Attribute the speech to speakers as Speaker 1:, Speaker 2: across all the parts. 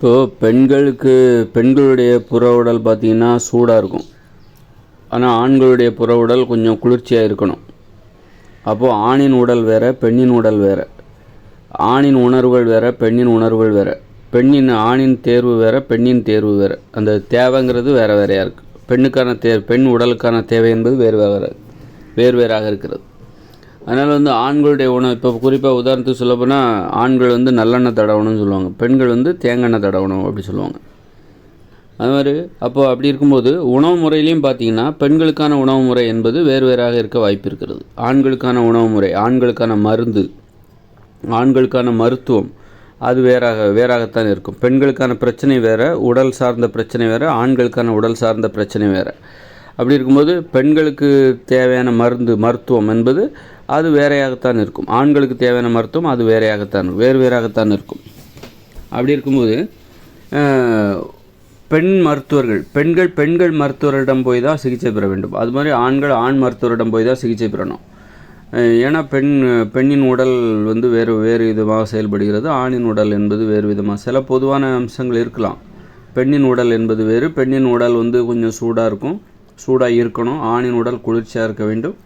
Speaker 1: இப்போது பெண்களுக்கு பெண்களுடைய புற உடல் பார்த்திங்கன்னா சூடாக இருக்கும். ஆனால் ஆண்களுடைய புற உடல் கொஞ்சம் குளிர்ச்சியாக இருக்கணும். அப்போது ஆணின் உடல் வேறு பெண்ணின் உடல் வேறு. ஆணின் உணர்வுகள் வேறு பெண்ணின் உணர்வுகள் வேறு. பெண்ணின் ஆணின் தேர்வு வேறு பெண்ணின் தேர்வு வேறு. அந்த தேவைங்கிறது வேறு வேறையாக இருக்குது பெண்ணுக்கான தே பெண் உடலுக்கான தேவை என்பது வேறு வேறு வேறு வேறாக இருக்கிறது. அதனால் வந்து ஆண்களுடைய உணவு இப்போ குறிப்பாக உதாரணத்துக்கு சொல்லப்போனால் ஆண்கள் வந்து நல்லெண்ணெய் தடவணும்னு சொல்லுவாங்க. பெண்கள் வந்து தேங்காய் தடவணும் அப்படி சொல்லுவாங்க. அது மாதிரி அப்போ அப்படி இருக்கும்போது உணவு முறையிலையும் பார்த்தீங்கன்னா பெண்களுக்கான உணவு முறை என்பது வேறு வேறாக இருக்க வாய்ப்பு இருக்கிறது. ஆண்களுக்கான உணவு முறை ஆண்களுக்கான மருந்து ஆண்களுக்கான மருத்துவம் அது வேறாக வேறாகத்தான் இருக்கும். பெண்களுக்கான பிரச்சனை வேறு உடல் சார்ந்த பிரச்சனை வேறு ஆண்களுக்கான உடல் சார்ந்த பிரச்சனை வேறு. அப்படி இருக்கும்போது பெண்களுக்கு தேவையான மருந்து மருத்துவம் என்பது அது வேறையாகத்தான் இருக்கும். ஆண்களுக்கு தேவையான மருத்துவம் அது வேறையாகத்தான் வேறு வேறாகத்தான் இருக்கும். அப்படி இருக்கும்போது பெண் மருத்துவர்கள் பெண்கள் பெண்கள் மருத்துவரிடம் போய் தான் சிகிச்சை பெற வேண்டும். அது மாதிரி ஆண்கள் ஆண் மருத்துவரிடம் போய் தான் சிகிச்சை பெறணும். ஏன்னா பெண் பெண்ணின் உடல் வந்து வேறு வேறு விதமாக செயல்படுகிறது. ஆணின் உடல் என்பது வேறு விதமாக சில பொதுவான அம்சங்கள் இருக்கலாம். பெண்ணின் உடல் என்பது வேறு. பெண்ணின் உடல் வந்து கொஞ்சம் சூடாக இருக்கும். சூடாக இருக்கணும். ஆணின் உடல் குளிர்ச்சியாக இருக்க வேண்டும்.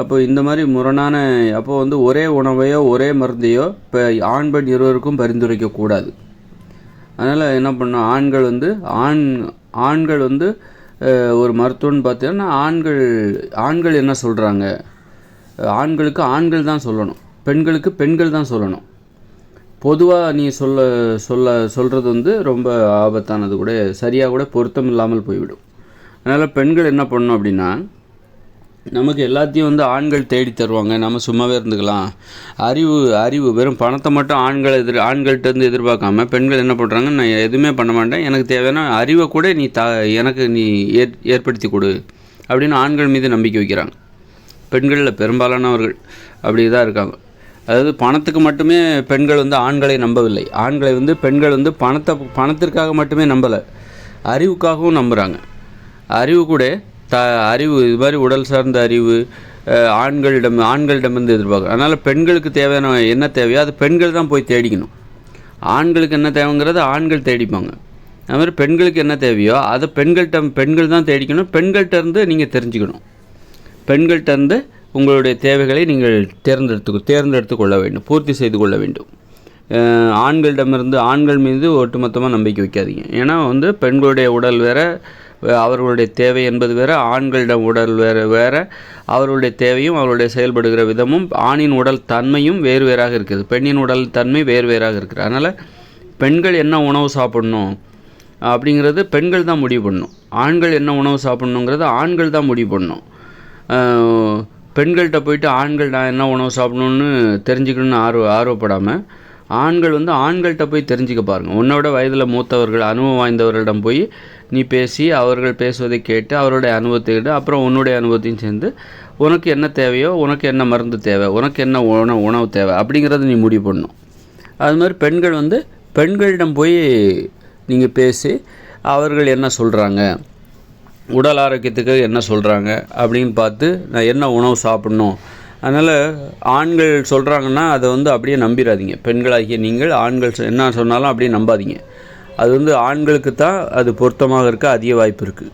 Speaker 1: அப்போ இந்த மாதிரி முரணான அப்போ வந்து ஒரே உணவையோ ஒரே மருந்தையோ இப்போ ஆண் பெண் இருவருக்கும் பரிந்துரைக்கக்கூடாது அதனால் என்ன பண்ணணும் ஆண்கள் வந்து ஆண் ஆண்கள் வந்து ஒரு மருத்துவம்னு பார்த்தீங்கன்னா ஆண்கள் ஆண்கள் என்ன சொல்கிறாங்க ஆண்களுக்கு ஆண்கள் தான் சொல்லணும். பெண்களுக்கு பெண்கள் தான் சொல்லணும். பொதுவாக நீ சொல்ல சொல்ல சொல்கிறது வந்து ரொம்ப ஆபத்தானது கூட சரியாக கூட பொருத்தம் இல்லாமல் போய்விடும். அதனால் பெண்கள் என்ன பண்ணணும் அப்படின்னா நமக்கு எல்லாத்தையும் வந்து ஆண்கள் தேடி தருவாங்க. நம்ம சும்மாவே இருந்துக்கலாம். அறிவு அறிவு. வெறும் பணத்தை மட்டும் ஆண்கள் எதிர் ஆண்கள்ட்ட இருந்து எதிர்பார்க்காம பெண்கள் என்ன பண்ணுறாங்க நான் எதுவுமே பண்ண மாட்டேன். எனக்கு தேவையான அறிவை கூட நீ த எனக்கு நீ ஏற் ஏற்படுத்தி கொடு. அப்படின்னு ஆண்கள் மீது நம்பிக்கை வைக்கிறாங்க. பெண்களில் பெரும்பாலானவர்கள் அப்படி தான் இருக்காங்க. அதாவது பணத்துக்கு மட்டுமே பெண்கள் வந்து ஆண்களை நம்பவில்லை. ஆண்களை வந்து பெண்கள் வந்து பணத்தை பணத்திற்காக மட்டுமே நம்பலை. அறிவுக்காகவும் நம்புகிறாங்க அறிவு கூட த அறிவு இது மாதிரி உடல் சார்ந்த அறிவு ஆண்களிடம் ஆண்களிடமிருந்து எதிர்பார்க்கும் அதனால் பெண்களுக்கு தேவையான என்ன தேவையோ அது பெண்கள் தான் போய் தேடிக்கணும். ஆண்களுக்கு என்ன தேவைங்கிறத ஆண்கள் தேடிப்பாங்க. அது மாதிரி பெண்களுக்கு என்ன தேவையோ அதை பெண்கள்கிட்ட பெண்கள் தான் தேடிக்கணும். பெண்கள்கிட்ட இருந்து நீங்கள் தெரிஞ்சுக்கணும். பெண்கள்கிட்ட இருந்து உங்களுடைய தேவைகளை நீங்கள் தேர்ந்தெடுத்து தேர்ந்தெடுத்து கொள்ள வேண்டும். பூர்த்தி செய்து கொள்ள வேண்டும். ஆண்களிடமிருந்து ஆண்கள் மீது ஒட்டுமொத்தமாக நம்பிக்கை வைக்காதீங்க. ஏன்னா வந்து பெண்களுடைய உடல் வேறு அவர்களுடைய தேவை என்பது வேறு ஆண்களிடம் உடல் வேறு வேறு. அவர்களுடைய தேவையும் அவருடைய செயல்படுகிற விதமும் ஆணின் உடல் தன்மையும் வேறு வேறாக இருக்குது. பெண்ணின் உடல் தன்மை வேறு வேறாக இருக்குது. அதனால் பெண்கள் என்ன உணவு சாப்பிடணும் அப்படிங்கிறது பெண்கள் தான் முடிவு பண்ணணும். ஆண்கள் என்ன உணவு சாப்பிட்ணுங்கிறத ஆண்கள் தான் முடிவு பண்ணணும். பெண்கள்கிட்ட போயிட்டு ஆண்கள் நான் என்ன உணவு சாப்பிடணும்னு தெரிஞ்சுக்கணும்னு ஆர்வ ஆர்வப்படாமல் ஆண்கள் வந்து ஆண்கள்கிட்ட போய் தெரிஞ்சுக்க பாருங்கள் உன்னோட வயதில் மூத்தவர்கள் அனுபவம் வாய்ந்தவர்களிடம் போய் நீ பேசி அவர்கள் பேசுவதை கேட்டு அவருடைய அனுபவத்தை கேட்டு அப்புறம் உன்னுடைய அனுபவத்தையும் சேர்ந்து உனக்கு என்ன தேவையோ உனக்கு என்ன மருந்து தேவை உனக்கு என்ன உணவு உணவு தேவை அப்படிங்கிறத நீ முடிவு பண்ணணும். அது மாதிரி பெண்கள் வந்து பெண்களிடம் போய் நீங்கள் பேசி அவர்கள் என்ன சொல்கிறாங்க உடல் ஆரோக்கியத்துக்கு என்ன சொல்கிறாங்க அப்படின்னு பார்த்து நான் என்ன உணவு சாப்பிட்ணும். அதனால் ஆண்கள் சொல்கிறாங்கன்னா அதை வந்து அப்படியே நம்பிடாதீங்க பெண்களாகிய நீங்கள் ஆண்கள் சொ- என்ன சொன்னாலும் அப்படியே நம்பாதீங்க. அது வந்து ஆண்களுக்கு தான் அது பொருத்தமாக இருக்க அதிக வாய்ப்பு இருக்குது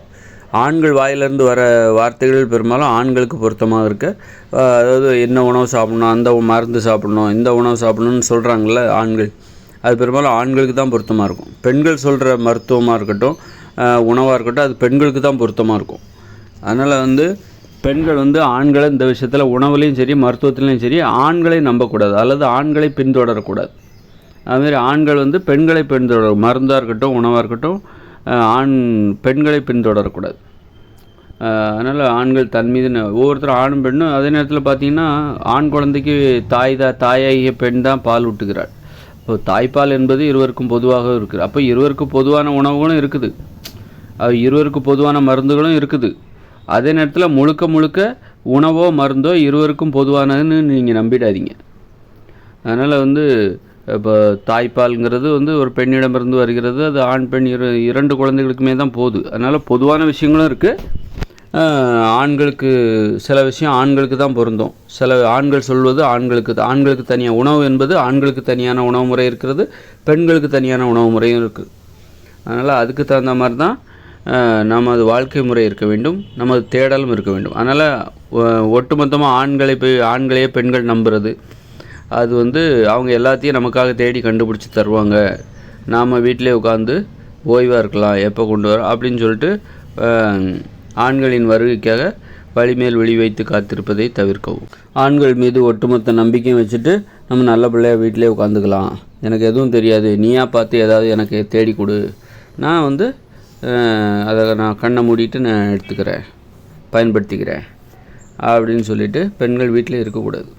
Speaker 1: ஆண்கள் வாயிலிருந்து வர வார்த்தைகள் பெரும்பாலும் ஆண்களுக்கு பொருத்தமாக இருக்க அதாவது என்ன உணவு சாப்பிடணும் அந்த மருந்து சாப்பிடணும் இந்த உணவு சாப்பிடணும்னு சொல்கிறாங்கள ஆண்கள். அது பெரும்பாலும் ஆண்களுக்கு தான் பொருத்தமாக இருக்கும். பெண்கள் சொல்கிற மருத்துவமாக இருக்கட்டும் உணவாக இருக்கட்டும் அது பெண்களுக்கு தான் பொருத்தமாக இருக்கும். அதனால் வந்து பெண்கள் வந்து ஆண்களை இந்த விஷயத்தில் உணவுலேயும் சரி மருத்துவத்துலேயும் சரி ஆண்களை நம்பக்கூடாது. அல்லது ஆண்களை பின்தொடரக்கூடாது. அதுமாரி ஆண்கள் வந்து பெண்களை பின்தொடர மருந்தாக இருக்கட்டும் உணவாக இருக்கட்டும் ஆண் பெண்களை பின்தொடரக்கூடாது. அதனால் ஆண்கள் தன் மீது ஒவ்வொருத்தரும் ஆணும் பெண்ணும் அதே நேரத்தில் பார்த்தீங்கன்னா ஆண் குழந்தைக்கு தாய் தான் தாயாகிய பெண் தான் பால் ஊட்டுகிறாள். இப்போ தாய்ப்பால் என்பது இருவருக்கும் பொதுவாக இருக்குது அப்போ இருவருக்கும் பொதுவான உணவுகளும் இருக்குது. அது இருவருக்கும் பொதுவான மருந்துகளும் இருக்குது. அதே நேரத்தில் முழுக்க முழுக்க உணவோ மருந்தோ இருவருக்கும் பொதுவானதுன்னு நீங்கள் நம்பிடாதீங்க. அதனால் வந்து இப்போ தாய்ப்பால்ங்கிறது வந்து ஒரு பெண்ணிடமிருந்து வருகிறது. அது ஆண் பெண் இரு இரண்டு குழந்தைகளுக்குமே தான் போகுது. அதனால் பொதுவான விஷயங்களும் இருக்குது ஆண்களுக்கு சில விஷயம் ஆண்களுக்கு தான் பொருந்தும். சில ஆண்கள் சொல்வது ஆண்களுக்கு தான். ஆண்களுக்கு தனியாக உணவு என்பது ஆண்களுக்கு தனியான உணவு முறை இருக்கிறது. பெண்களுக்கு தனியான உணவு முறையும் இருக்குது அதனால் அதுக்கு தகுந்த மாதிரி தான் நமது வாழ்க்கை முறை இருக்க வேண்டும். நமது தேடலும் இருக்க வேண்டும். அதனால் ஒட்டுமொத்தமாக ஆண்களை போய் ஆண்களையே பெண்கள் நம்புறது அது வந்து அவங்க எல்லாத்தையும் நமக்காக தேடி கண்டுபிடிச்சி தருவாங்க. நாம் வீட்டிலே உட்காந்து ஓய்வாக இருக்கலாம் எப்போ கொண்டு வரோம் அப்படின்னு சொல்லிட்டு ஆண்களின் வருகைக்காக வழிமேல் வெளி வைத்து காத்திருப்பதை தவிர்க்கவும். ஆண்கள் மீது ஒட்டுமொத்த நம்பிக்கையும் வச்சுட்டு நம்ம நல்ல பிள்ளையா வீட்டிலே உட்காந்துக்கலாம் எனக்கு எதுவும் தெரியாது. நீயா பார்த்து ஏதாவது எனக்கு தேடி கொடு. நான் வந்து அதை நான் கண்ணை மூடிட்டு நான் எடுத்துக்கிறேன் பயன்படுத்திக்கிறேன் அப்படின்னு சொல்லிட்டு பெண்கள் வீட்டிலே இருக்கக்கூடாது.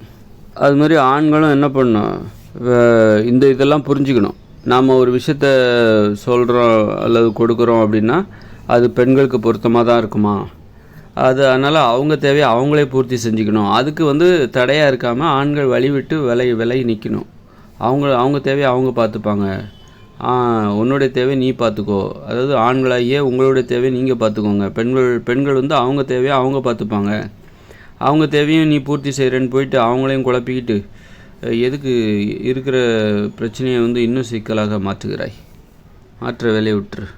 Speaker 1: அது மாதிரி ஆண்களும் என்ன பண்ணணும்? இந்த இதெல்லாம் புரிஞ்சுக்கணும். நாம் ஒரு விஷயத்த சொல்கிறோம் அல்லது கொடுக்குறோம் அப்படின்னா அது பெண்களுக்கு பொருத்தமாக தான் இருக்குமா? அது அதனால் அவங்க தேவையை அவங்களே பூர்த்தி செஞ்சுக்கணும். அதுக்கு வந்து தடையாக இருக்காமல் ஆண்கள் வழி விட்டு விலை நிற்கணும் அவங்க அவங்க தேவையை அவங்க பார்த்துப்பாங்க. உன்னுடைய தேவை நீ பார்த்துக்கோ. அதாவது ஆண்களாகியே உங்களுடைய தேவையை நீங்கள் பார்த்துக்கோங்க. பெண்கள் பெண்கள் வந்து அவங்க தேவையை அவங்க பார்த்துப்பாங்க. அவங்க தேவையும் நீ பூர்த்தி செய்கிறேன்னு போயிட்டு அவங்களையும் குழப்பிக்கிட்டு எதுக்கு இருக்கிற பிரச்சனையை வந்து இன்னும் சிக்கலாக மாற்றுகிறாய்? மாற்ற வேலையை விட்டுரு.